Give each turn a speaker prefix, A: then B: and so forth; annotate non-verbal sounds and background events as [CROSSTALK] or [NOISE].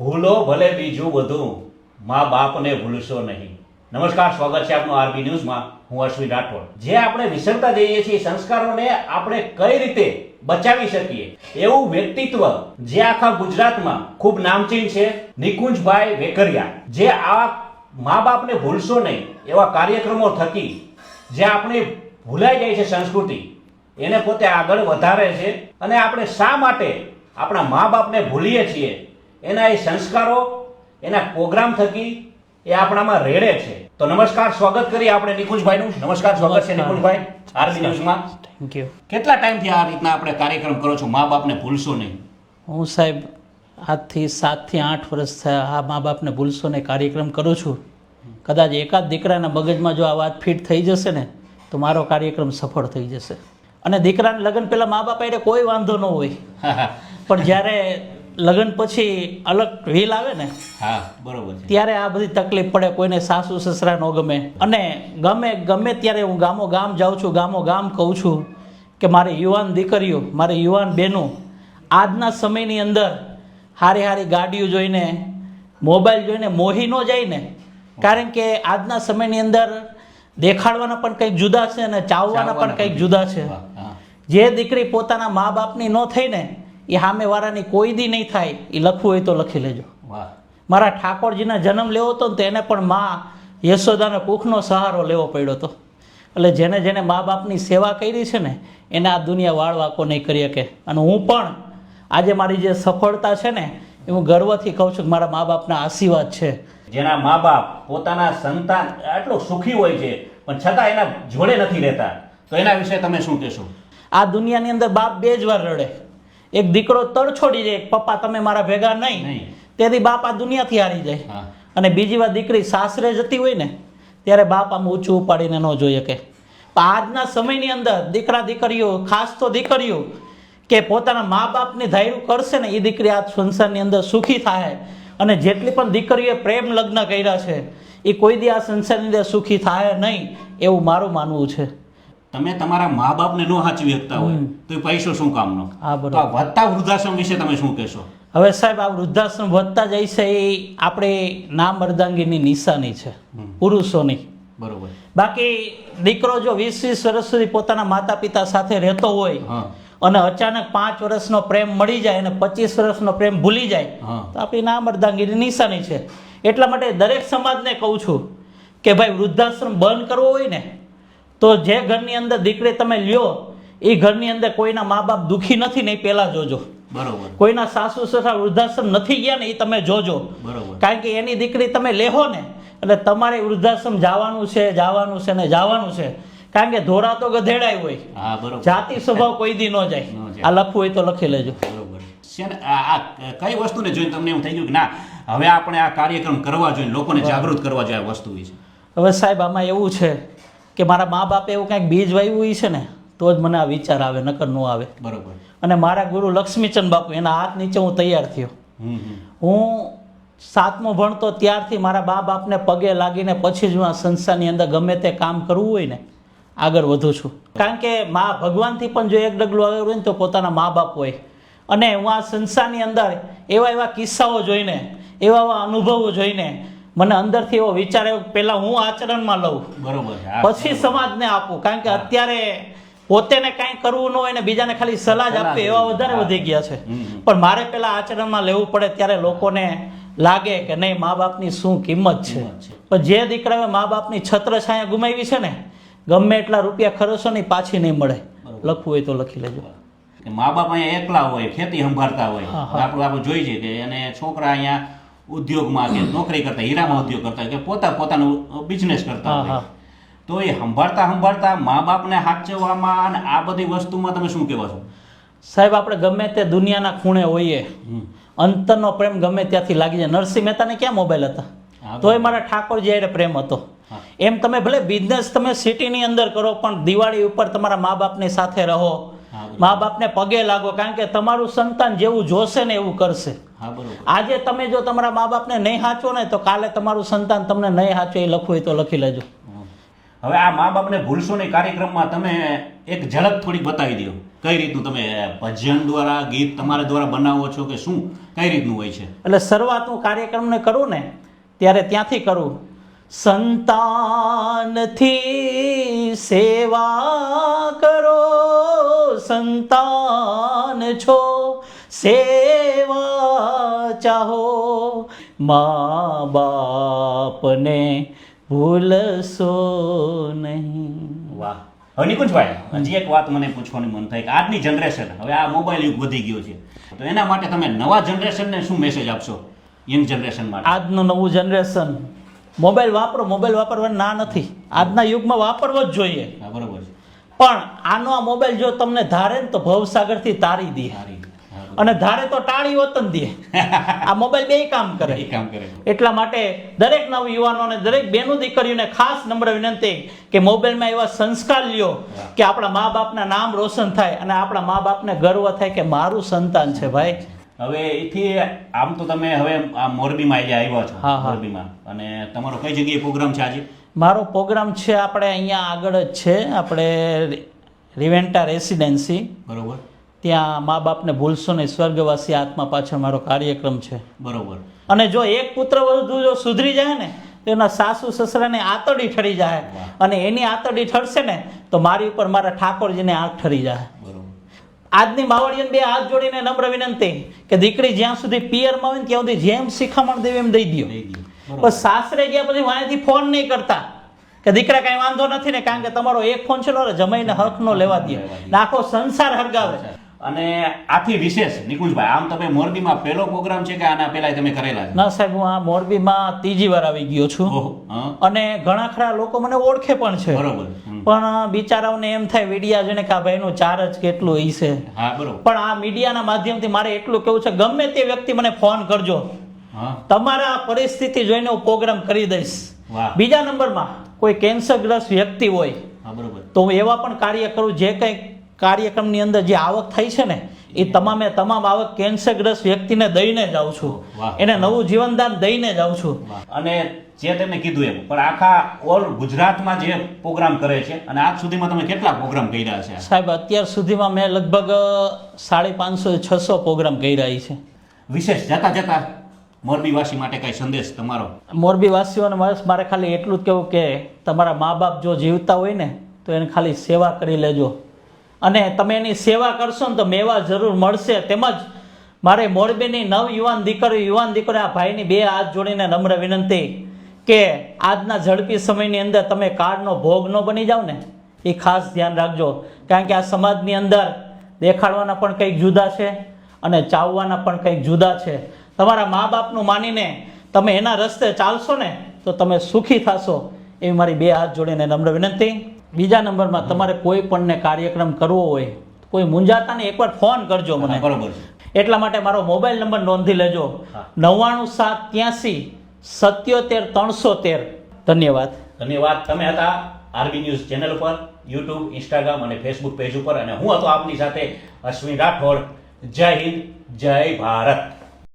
A: ભૂલો ભલે બીજું બધું મા બાપને ભૂલશો નહીં. નમસ્કાર, સ્વાગત છે આપનું આરબી ન્યૂઝમાં. હું અશ્વિન રાઠોડ. જે આપણે વિસરતા જઈએ છીએ, સંસ્કારોને આપણે કઈ રીતે બચાવી શકીએ? એવું વ્યક્તિત્વ જે આખા ગુજરાતમાં ખૂબ નામચીન છે, નિકુંજભાઈ વેકરિયા. જે આ મા બાપને ભૂલશો નહીં, એવા કાર્યક્રમો થકી જે આપણે ભૂલાઈ જાય છે સંસ્કૃતિ, એને પોતે આગળ વધારે છે. અને આપણે શા માટે આપણા મા બાપને ભૂલીએ છીએ? એના એ સંસ્કારો એના પ્રોગ્રામ થકી એ આપણામાં રેડે છે. તો નમસ્કાર સ્વાગત કરીએ આપણે નિકુંજભાઈનું. નમસ્કાર સ્વાગત છે. નિકુંજભાઈ આરબી ન્યૂઝમાં.
B: થેન્ક યુ
A: કેટલા ટાઈમથી આ રીતના આપણે કાર્યક્રમ કરો છો? મા બાપને ભૂલશો નહીં.
B: હું સાહેબ આજથી સાતથી આઠ વર્ષ થયા આ મા બાપને ભૂલશો ને કાર્યક્રમ કરું છું. કદાચ એકાદ દીકરાના મગજમાં જો આ વાત ફિટ થઈ જશે ને તો મારો કાર્યક્રમ સફળ થઈ જશે. અને દીકરાને લગ્ન પહેલાં મા બાપ એટલે કોઈ વાંધો ન હોય. [LAUGHS] પણ જ્યારે લગ્ન પછી અલગ વેલ આવે ને
A: હા બરોબર
B: ત્યારે આ બધી તકલીફ પડે કોઈને સાસુ સસરા ન ગમે. અને ગમે ગમે ત્યારે હું ગામો ગામ જાઉં છું ગામો ગામ કહું છું કે મારી યુવાન દીકરીઓ મારી યુવાન બહેનો આજના સમયની અંદર હારી હારી ગાડીઓ જોઈને મોબાઈલ જોઈને મોહી ન જાય ને કારણ કે આજના સમયની અંદર દેખાડવાના પણ કંઈક જુદા છે અને ચાવવાના પણ કંઈક જુદા છે. જે દીકરી પોતાના મા બાપની ન થઈ ને એ સામેવાળાની કોઈ દી નહીં થાય એ લખવું હોય તો લખી લેજો.
A: વાહ.
B: મારા ઠાકોરજીના જન્મ લેવો હતો ને તો એને પણ મા યશોદાના કુખનો સહારો લેવો પડ્યો હતો. એટલે જેને જેને મા બાપની સેવા કરી છે ને એને આ દુનિયા વાળવાકો નહીં કરી શકે? અને હું પણ આજે મારી જે સફળતા છે ને એ હું ગર્વથી કહું છું કે મારા મા બાપના આશીર્વાદ છે.
A: જેના મા બાપ પોતાના સંતાન આટલું સુખી હોય છે પણ છતાં એના જોડે નથી રહેતા. તો એના વિશે તમે શું કહેશો?
B: આ દુનિયાની અંદર બાપ બે જ વાર રડે. એક દીકરો તળ છોડી જાય પપ્પા તમે મારા ભેગા નહીં. તેથી બાપ આ દુનિયાથી હારી જાય. અને બીજી વાર દીકરી સાસરે જતી હોય ને ત્યારે બાપ આમ ઊંચું ઉપાડીને ન જોઈ શકે. આજના સમયની અંદર દીકરા દીકરીઓ ખાસ તો દીકરીઓ કે પોતાના મા બાપની ધાર્યું કરશે ને એ દીકરી આ સંસારની અંદર સુખી થાય. અને જેટલી પણ દીકરીઓએ પ્રેમ લગ્ન કર્યા છે એ કોઈ દી આ સંસારની અંદર સુખી થાય નહીં એવું મારું માનવું છે.
A: તમે તમારા મા બાપને ન સાચવી શકતા હોય તો એ પૈસો શું કામનો? તો આ વધતા વૃદ્ધાશ્રમ વિશે તમે શું કહેશો?
B: હવે સાહેબ આ વૃદ્ધાશ્રમ વધતા જાય છે એ આપણે નામ અર્ધાંગીની નિશાની છે પુરુષોની.
A: બરોબર.
B: બાકી દીકરો જો વીસ વીસ વર્ષ સુધી પોતાના માતા પિતા સાથે રહેતો હોય અને અચાનક પાંચ વર્ષનો પ્રેમ મળી જાય અને પચીસ વર્ષનો પ્રેમ ભૂલી જાય તો આપણી નામ અર્ધાંગીની નિશાની છે. એટલા માટે દરેક સમાજને કહું છું કે ભાઈ વૃદ્ધાશ્રમ બંધ કરવો હોય ને તો જે ઘરની અંદર દીકરી તમે લ્યો એ ઘરની અંદર કોઈના મા બાપ દુઃખી નથી ને એ પહેલાં જોજો.
A: બરોબર.
B: કોઈના સાસુ સસરા વૃદ્ધાશ્રમ નથી ગયા ને એ તમે જોજો.
A: બરોબર.
B: કારણ કે એની દીકરી તમે લેહો ને એટલે તમારે વૃદ્ધાશ્રમ જવાનું છે જવાનું છે ને જવાનું છે. કારણ કે ધોરા તો ગધેડાય હોય. જાતિ સ્વભાવ કોઈ દી ન જાય. આ લખવું હોય તો લખી લેજો.
A: બરોબર. છે ને આ આ કઈ વસ્તુને જોઈને તમને એવું થઈ ગયું કે ના હવે આપણે આ કાર્યક્રમ કરવા જોઈએ લોકોને જાગૃત કરવા જોઈએ આ વસ્તુ વિશે?
B: હવે સાહેબ આમાં એવું છે કે મારા મા બાપે એવું કંઈક બીજ વાવ્યું છે ને તો જ મને આ વિચાર આવે નકર ન આવે.
A: બરાબર.
B: અને મારા ગુરુ લક્ષ્મીચંદ બાપુ એના હાથ નીચે હું તૈયાર થયો. હું સાતમો ભણતો ત્યારથી મારા મા બાપને પગે લાગીને પછી જ હું આ સંસ્થાની અંદર ગમે તે કામ કરવું હોય ને આગળ વધું છું. કારણ કે મા ભગવાનથી પણ જો એક ડગલું આગળ હોય ને તો પોતાના મા બાપ હોય. અને હું આ સંસ્થાની અંદર એવા એવા કિસ્સાઓ જોઈને એવા એવા અનુભવો જોઈને મને અંદરથી એવો વિચાર આવ્યો પહેલાં હું આચરણમાં લઉં.
A: બરોબર
B: પછી સમાજને આપું. કારણ કે અત્યારે પોતેને કાંઈ કરવું ન હોય ને બીજાને ખાલી સલાહ જ આપવી એવા વધારે વધી ગયા છે. પણ મારે પેલા આચરણમાં લેવું પડે ત્યારે લોકોને લાગે કે નહીં મા બાપની શું કિંમત છે? પણ જે દીકરાએ મા બાપની છત્ર છાયા ગુમાવી છે ને ગમે એટલા રૂપિયા ખર્ચો નહીં પાછી નહીં મળે. લખવું હોય તો લખી લેજો.
A: મા બાપ અહીંયા એકલા હોય ખેતી સંભાળતા હોય. આપણે આપણે જોઈ છે કે અને છોકરા અહીંયા ઉદ્યોગમાં કે નોકરી કરતા હીરામાં ઉદ્યોગ કરતા હોય કે પોતા પોતાનું બિઝનેસ કરતા હોય. તો એ સંભાળતા સંભાળતા મા બાપને સાચવવામાં અને આ બધી વસ્તુમાં તમે શું કહેવા છો?
B: સાહેબ આપણે ગમે તે દુનિયાના ખૂણે હોઈએ અંતરનો પ્રેમ ગમે ત્યાંથી લાગી જાય. નરસિંહ મહેતાને ક્યાં મોબાઈલ
A: હતા?
B: હતા તોય મારા ઠાકોરજી હારે પ્રેમ હતો. એમ તમે ભલે બિઝનેસ તમે સિટીની અંદર કરો પણ દિવાળી ઉપર તમારા મા બાપની સાથે રહો. મા બાપને પગે લાગો કારણ કે તમારું સંતાન જેવું જોશે ને એવું કરશે. આજે તમે જો તમારા મા બાપને નહીં હાચો ને તો કાલે તમારું સંતાન તમને નહીં હાચો એ લખવું હોય તો લખી લેજો.
A: હવે આ મા બાપને ભૂલશો નહીં કાર્યક્રમમાં તમે એક ઝલક થોડી બતાવી દો કઈ રીતનું તમે ભજન દ્વારા ગીત તમારા દ્વારા બનાવો છો કે શું? કઈ રીતનું હોય છે?
B: એટલે શરૂઆત હું કાર્યક્રમને કરું ને ત્યારે ત્યાંથી કરું. સંતાનથી સેવા કરો સંતાન છો. સેવા ચાહો મા બાપને ભૂલશો નહીં.
A: વાહ. હવે નિકુંજભાઈ હજી એક વાત મને પૂછવાની મન થાય કે આજની જનરેશન હવે આ મોબાઈલ યુગ વધી ગયો છે. તો એના માટે તમે નવા જનરેશનને શું મેસેજ આપશો યંગ જનરેશન માટે?
B: આજનું નવું જનરેશન મોબાઈલ વાપરો મોબાઈલ વાપરવા ના નથી. આજના યુગમાં વાપરવો જ જોઈએ.
A: બરોબર
B: પણ આનો આ મોબાઈલ જો તમને ધારે ને તો ભવસાગરથી તારી દે.
A: સારી હા, બરોબર.
B: અને ધારે તો ટાળી વતન દે. આ મોબાઈલ બે કામ કરે.
A: કામ કરે.
B: એટલા માટે દરેક નવ યુવાનોને દરેક બેનું દીકરીઓને ખાસ નમ્ર વિનંતી કે મોબાઈલમાં એવા સંસ્કાર લ્યો કે આપણા મા બાપના નામ રોશન થાય અને આપણા મા બાપને ગર્વ થાય કે મારું સંતાન છે ભાઈ.
A: હવે એથી આમ તો તમે હવે આ મોરબીમાં આજે આવ્યા છો. મોરબીમાં. અને તમારો કઈ જગ્યાએ પ્રોગ્રામ છે આજે?
B: મારો પ્રોગ્રામ છે આપણે અહીંયા આગળ જ છે આપણે રિવેન્ટા રેસિડેન્સી.
A: બરોબર.
B: ત્યાં મા બાપને ભૂલશો નહીં સ્વર્ગવાસી આત્મા પાછળ મારો કાર્યક્રમ છે.
A: બરોબર.
B: અને જો એક પુત્ર વધુ જો સુધરી જાય ને તો એના સાસુ સસરાને આતડી ઠરી જાય. અને એની આતડી ઠરશે ને તો મારી ઉપર મારા ઠાકોરજીને આંખ ઠરી જાય.
A: બરોબર.
B: આજની માવડીઓને બે હાથ જોડીને નમ્ર વિનંતી કે દીકરી જ્યાં સુધી પિયરમાં હોય ને ત્યાં સુધી જેમ શિખામણ દેવી એમ દઈ દો. બસ સાસરે ગયા પછી વાંયથી ફોન નહીં કરતા. કે દીકરા કાંઈ વાંધો નથી ને કારણ કે તમારો એક ફોન છે જમાઈને હક નો લેવા દે આખો સંસાર હરગાવે.
A: અને આથી વિશેષ નિકુંજભાઈ આમ તમે મોરબીમાં પહેલો પ્રોગ્રામ છે કે આના પહેલા તમે કરેલા છે?
B: ના સાહેબ હું આ મોરબીમાં ત્રીજી વાર આવી ગયો છું. અને ઘણા ખરા લોકો મને ઓળખે પણ છે.
A: બરોબર
B: પણ બિચારાઓને એમ થાય મીડિયા જોઈને કે આ ભાઈનું ચાર્જ કેટલું ઈ છે.
A: હા બરોબર.
B: પણ આ મીડિયાના માધ્યમથી મારે એટલું કેવું છે ગમે તે વ્યક્તિ મને ફોન કરજો. તમારા પરિસ્થિતિ જોઈને હું પ્રોગ્રામ કરી દઈશ. બીજા નંબરમાં કોઈ કેન્સરગ્રસ્ત વ્યક્તિ હોય
A: બરોબર.
B: તો હું એવા પણ કાર્ય કરું જે કંઈ કાર્યક્રમની અંદર જે આવક થઈ છે ને એ તમામે તમામ આવક કેન્સરગ્રસ્ત વ્યક્તિને દઈને જાઉં છું. એને નવું જીવનદાન દઈને જાઉં છું.
A: અને જે તમે કીધું એમ પણ આખા ઓલ ગુજરાતમાં જે પ્રોગ્રામ કરે છે અને આજ સુધીમાં તમે કેટલા પ્રોગ્રામ કર્યા છે?
B: સાહેબ અત્યાર સુધીમાં મેં લગભગ સાડી પાંચસો છસો પ્રોગ્રામ કર્યા છે.
A: વિશેષ જતા જતા મોરબીવાસી માટે કઈ સંદેશ તમારો?
B: મોરબીવાસીઓને મારે ખાલી એટલું જ કહેવું કે તમારા મા બાપ જો જીવતા હોય ને તો એને ખાલી સેવા કરી લેજો. અને તમે એની સેવા કરશો ને તો મેવા જરૂર મળશે. તેમજ મારે મોરબીની નવ યુવાન દીકરી યુવાન દીકરી આ ભાઈની બે હાથ જોડીને નમ્ર વિનંતી કે આજના ઝડપી સમયની અંદર તમે કાળનો ભોગ ન બની જાઓ ને, એ ખાસ ધ્યાન રાખજો. કારણ કે આ સમાજની અંદર દેખાડવાના પણ કંઈક જુદા છે અને ચાવવાના પણ કંઈક જુદા છે. તમારા મા બાપનું માનીને તમે એના રસ્તે ચાલશો ને, તો તમે સુખી થશો. એવી મારી બે હાથ જોડીને નમ્ર વિનંતી. બીજા નંબરમાં તમારે કોઈ પણને કાર્યક્રમ કરવો હોય કોઈ મૂંઝાતા ને એકવાર ફોન કરજો મને.
A: બરોબર
B: એટલા માટે મારો મોબાઈલ નંબર નોંધી લેજો. નવ્વાણું સાત ત્યાસી સત્યોતેર ત્રણસો તેર ધન્યવાદ.
A: ધન્યવાદ. તમે હતા આરબી ન્યૂઝ ચેનલ પર યુટ્યુબ ઇન્સ્ટાગ્રામ અને ફેસબુક પેજ ઉપર. અને હું હતો આપની સાથે અશ્વિન રાઠોડ. જય હિન્દ જય ભારત.